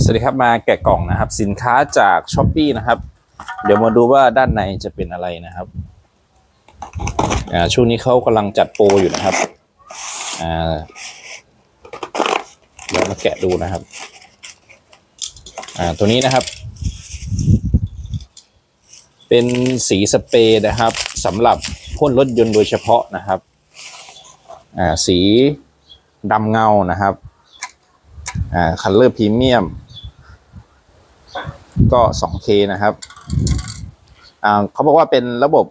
สวัสดีครับมาแกะกล่องนะครับ สินค้าจากช้อปปีนะครับ เดี๋ยวมาดูว่าด้านในจะเป็นอะไรนะครับอ่าช่วงนี้เขากำลังจัดโปรอยู่นะครับอ่าเดี๋ยวมาแกะดูนะครับอ่าตัวนี้นะครับ เป็นสีสเปรย์นะครับสำหรับพ่นรถยนต์โดยเฉพาะนะครับอ่าสีดำเงานะครับอ่าคัลเลอร์พรีเมียม ก็ 2K นะครับอ่าเขาบอกว่าเป็นระบบ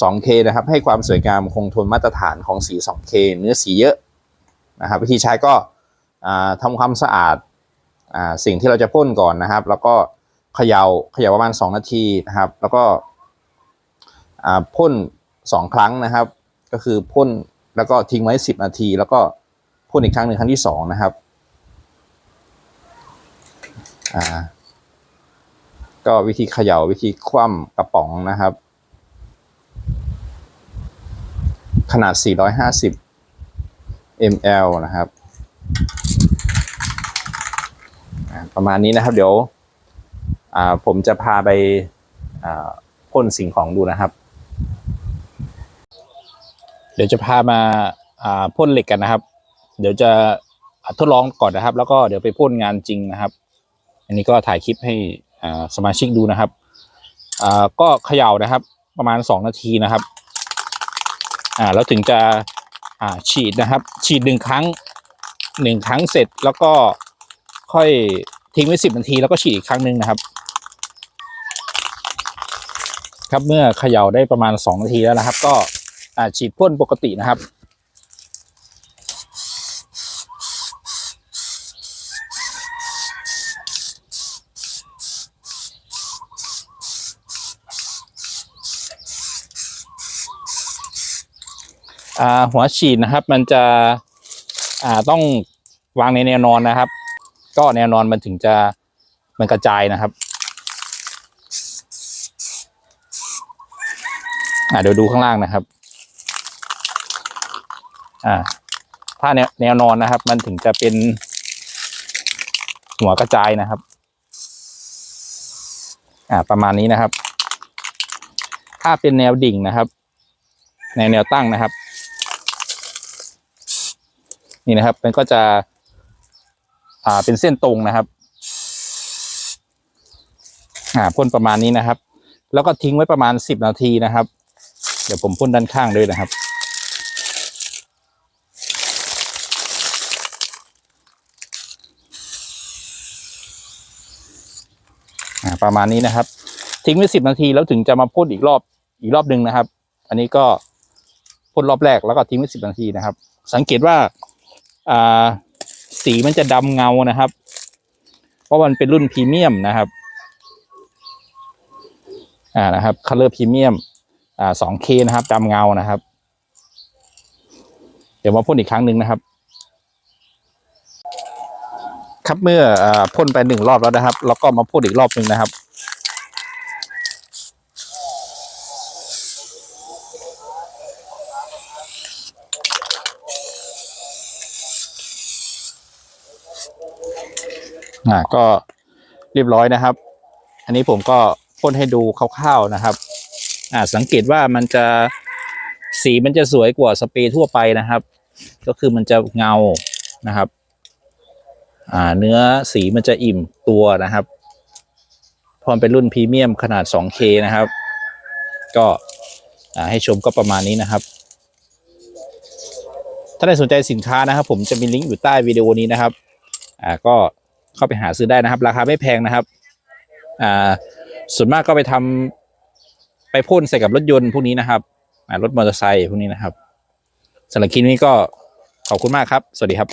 2K นะครับ ให้ความสวยงามคงทนมาตรฐานของสี 2K เนื้อสีเยอะนะครับ วิธีใช้ก็อ่าทำความสะอาดอ่าสิ่งที่เราจะพ่นก่อนนะครับ แล้วก็เขยา่าเขย่าประมาณ 2 นาทีนะครับ แล้วก็อ่าพ่น 2 ครั้งนะครับ ก็คือพ่นแล้วก็ทิ้งไว้ 10 นาที แล้วก็พ่นอีกครั้งหนึ่งครั้งที่ 2 นะครับ อ่า ก็วิธีเขย่าวิธีคว่ำกระป๋องนะครับ ขนาด 450 ml นะครับ ประมาณนี้นะครับเดี๋ยวผมจะพาไปพ่นสิ่งของดูนะครับ เดี๋ยวจะพามาพ่นเหล็กกันนะครับ เดี๋ยวจะทดลองก่อนนะครับ แล้วก็เดี๋ยวไปพ่นงานจริงนะครับ อันนี้ก็ถ่ายคลิปให้ สมาชิกดูนะครับอ่าก็เขย่านะครับ ประมาณสองนาทีนะครับอ่าแล้วถึงจะอ่าฉีดนะครับ ฉีดหนึ่งครั้งหนึ่งครั้งเสร็จแล้วก็ค่อยทิ้งไว้สิบนาทีแล้วก็ฉีดอีกครั้งหนึ่งนะครับ ครับเมื่อเขย่าได้ประมาณสองนาทีแล้วนะครับ ก็อ่าฉีดพ่นปกตินะครับ หัวฉีดนะครับ มันจะต้องวางในแนวนอนนะครับ ก็แนวนอนมันถึงจะมันกระจายนะครับเดี๋ยวดูข้างล่างนะครับ อ่า ถ้าแนวแนวนอนนะครับ มันถึงจะเป็นหัวกระจายนะครับ อ่า ประมาณนี้นะครับ ถ้าเป็นแนวดิ่งนะครับ ในแนวตั้งนะครับ นี่นะครับ มันก็จะ อ่าเป็นเส้นตรงนะครับ อ่าพ่นประมาณนี้นะครับ แล้วก็ทิ้งไว้ประมาณสิบนาทีนะครับ เดี๋ยวผมพ่นด้านข้างด้วยนะครับอ่าประมาณนี้นะครับ ทิ้งไว้สิบนาทีแล้วถึงจะมาพ่นอีกรอบอีกรอบหนึ่งนะครับ อันนี้ก็พ่นรอบแรกแล้วก็ทิ้งไว้สิบนาทีนะครับ สังเกตว่า อ่าสีมันจะดำเงานะครับ เพราะมันเป็นรุ่นพรีเมียมนะครับ อ่านะครับ color พรีเมียมอ่า 2K นะครับดำเงานะครับ เดี๋ยวมาพ่นอีกครั้งหนึ่งนะครับ ครับเมื่ออพ่นไปหนึ่งรอบแล้วนะครับ แล้วก็มาพ่นอีกรอบหนึ่งนะครับ อ่าก็เรียบร้อยนะครับ อันนี้ผมก็พ่นให้ดูคร่าวๆนะครับ อ่าสังเกตว่ามันจะสีมันจะสวยกว่าสเปรย์ทั่วไปนะครับ ก็คือมันจะเงานะครับ อ่าเนื้อสีมันจะอิ่มตัวนะครับเพอมันเป็นรุ่นพรีเมียมขนาด 2K นะครับ ก็อ่าให้ชมก็ประมาณนี้นะครับ ถ้าใครสนใจสินค้านะครับ ผมจะมีลิงก์อยู่ใต้วิดีโอนี้นะครับ อ่าก็ เข้าไปหาซื้อได้นะครับ ราคาไม่แพงนะครับอ่าส่วนมากก็ไปทำไปพ่นใส่กับรถยนต์พวกนี้นะครับรถมอเตอร์ไซค์พวกนี้นะครับสำหรับคลิปนี้ก็ขอบคุณมากครับ สวัสดีครับ